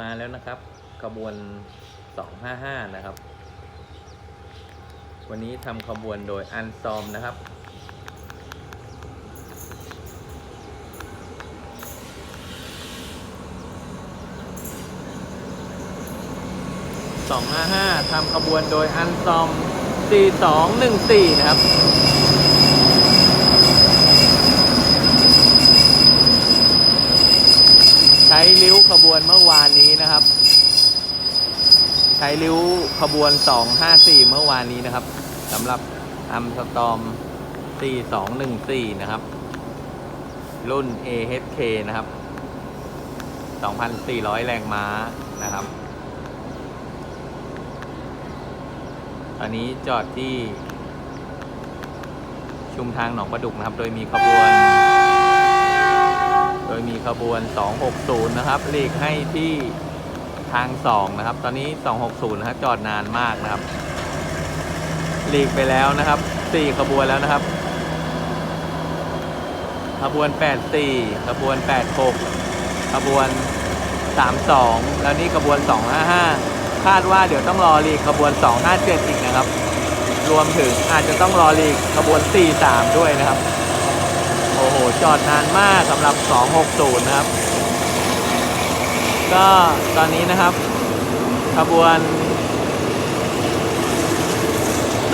มาแล้วนะครับขบวน 255 นะครับ วันนี้ทำขบวนโดยอันซอมนะครับ 255ทำขบวนโดยอันซอม 4214 นะครับ ช้ริ้วขบวนเมื่อวานนี้นะครับ ใช้ริ้วขบวน 254 เมื่อวานนี้นะครับสำหรับอัมสตอม 4214 นะครับ รุ่น AHK นะครับ 2,400 แรงม้านะครับ ตอนนี้จอดที่ชุมทางหนองประดุกนะครับ โดยมีขบวน ขบวน 260 นะครับหลีกให้ที่ทาง 2 นะครับ ตอนนี้ 260 นะครับจอดนานมากนะครับหลีกไปแล้วนะครับ 4 ขบวนแล้วนะครับ ขบวน 84 ขบวน 86 ขบวน 32 แล้วนี่ขบวน 255 คาดว่าเดี๋ยวต้องรอหลีกขบวน 257 อีกนะครับ รวมถึงอาจจะต้องรอหลีกขบวน 43 ด้วยนะครับ อ้โห จอดนานมากสำหรับ 260 นะครับ ก็ตอนนี้นะครับ ขบวน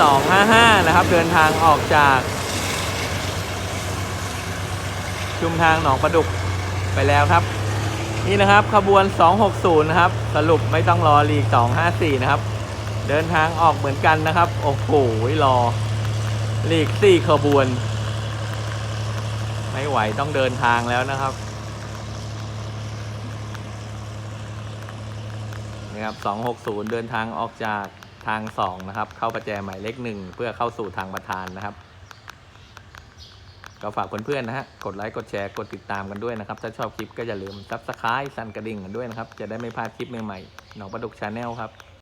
255 นะครับ เดินทางออกจาก ชุมทางหนองประดุกไปแล้วครับ นี่นะครับขบวน 260 นะครับ สรุปไม่ต้องรอลีก 254 นะครับ เดินทางออกเหมือนกันนะครับ โอ้โหรอลีก 4 ขบวน ไม่ไหวต้องเดินทางแล้วนะครับนี่ครับ 260 เดินทางออกจากทาง 2 นะครับ เข้าประแจหมายเลขหนึ่งเพื่อเข้าสู่ทางประธานนะครับ ก็ฝากเพื่อนๆนะฮะ กดไลค์ กดแชร์ กดติดตามกันด้วยนะครับ ถ้าชอบคลิปก็อย่าลืมซับสไครต์สั่นกระดิ่งกันด้วยนะครับ จะได้ไม่พลาดคลิปใหม่ๆหนองประดุกชาแนลครับ